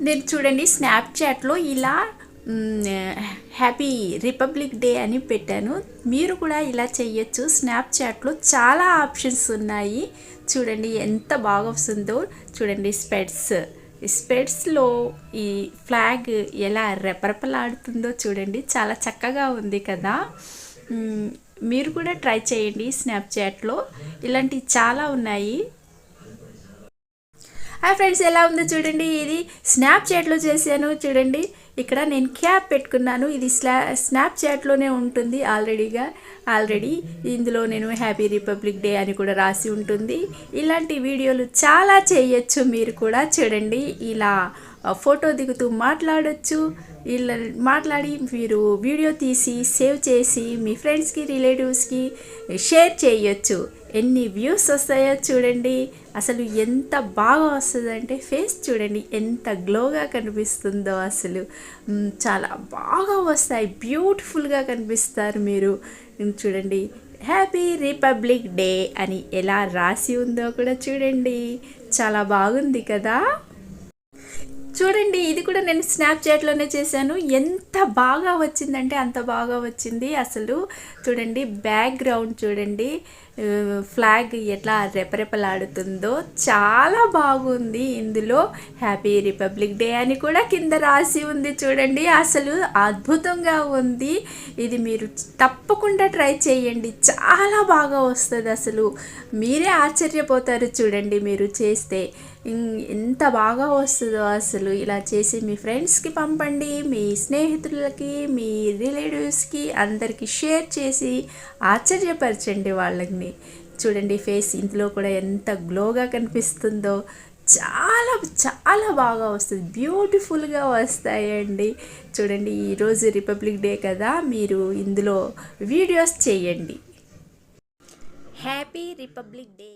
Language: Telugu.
నేను చూడండి స్నాప్చాట్లో ఇలా హ్యాపీ రిపబ్లిక్ డే అని పెట్టాను. మీరు కూడా ఇలా చేయొచ్చు. స్నాప్చాట్లో చాలా ఆప్షన్స్ ఉన్నాయి. చూడండి ఎంత బాగా వస్తుందో. చూడండి స్పెడ్స్ స్పెడ్స్లో ఈ ఫ్లాగ్ ఎలా రెపరెపలాడుతుందో చూడండి. చాలా చక్కగా ఉంది కదా. మీరు కూడా ట్రై చేయండి స్నాప్చాట్లో ఇలాంటివి చాలా ఉన్నాయి. హాయ్ ఫ్రెండ్స్ ఎలా ఉందో చూడండి? ఇది స్నాప్చాట్లో చేశాను చూడండి. ఇక్కడ నేను క్యాప్ పెట్టుకున్నాను. ఇది స్లా స్నాప్చాట్లోనే ఉంటుంది ఆల్రెడీగా. ఆల్రెడీ ఇందులో నేను హ్యాపీ రిపబ్లిక్ డే అని కూడా రాసి ఉంటుంది. ఇలాంటి వీడియోలు చాలా చేయొచ్చు మీరు కూడా చూడండి. ఇలా ఫోటో దిగుతూ మాట్లాడొచ్చు. ఇలా మాట్లాడి మీరు వీడియో తీసి సేవ్ చేసి మీ ఫ్రెండ్స్కి రిలేటివ్స్కి షేర్ చేయొచ్చు. ఎన్ని వ్యూస్ వస్తాయో చూడండి. అసలు ఎంత బాగా వస్తుందంటే ఫేస్ చూడండి. ఎంత గ్లోగా కనిపిస్తుందో అసలు. చాలా బాగా వస్తాయి. బ్యూటిఫుల్గా కనిపిస్తారు మీరు. చూడండి. హ్యాపీ రిపబ్లిక్ డే అని ఎలా రాసి ఉందో కూడా చూడండి. చాలా బాగుంది కదా? చూడండి ఇది కూడా నేను స్నాప్చాట్లోనే చేశాను. ఎంత బాగా వచ్చిందంటే అంత బాగా వచ్చింది అసలు. చూడండి బ్యాక్గ్రౌండ్ చూడండి. ఫ్లాగ్ ఎట్లా రెపరెపలాడుతుందో చాలా బాగుంది. ఇందులో హ్యాపీ రిపబ్లిక్ డే అని కూడా కింద రాసి ఉంది చూడండి. అసలు అద్భుతంగా ఉంది. ఇది మీరు తప్పకుండా ట్రై చేయండి. చాలా బాగా వస్తుంది అసలు. మీరే ఆశ్చర్యపోతారు చూడండి మీరు చేస్తే. ఎంత బాగా వస్తుందో అసలు. ఇలా చేసి మీ ఫ్రెండ్స్కి పంపండి మీ స్నేహితులకి మీ రిలేటివ్స్కి అందరికీ షేర్ చేసి ఆశ్చర్యపరచండి వాళ్ళని. చూడండి. ఫేస్ ఇందులో కూడా ఎంత గ్లోగా కనిపిస్తుందో. చాలా చాలా బాగా వస్తుంది. బ్యూటిఫుల్గా వస్తాయండి. చూడండి ఈరోజు రిపబ్లిక్ డే కదా మీరు ఇందులో వీడియోస్ చేయండి. Happy republic day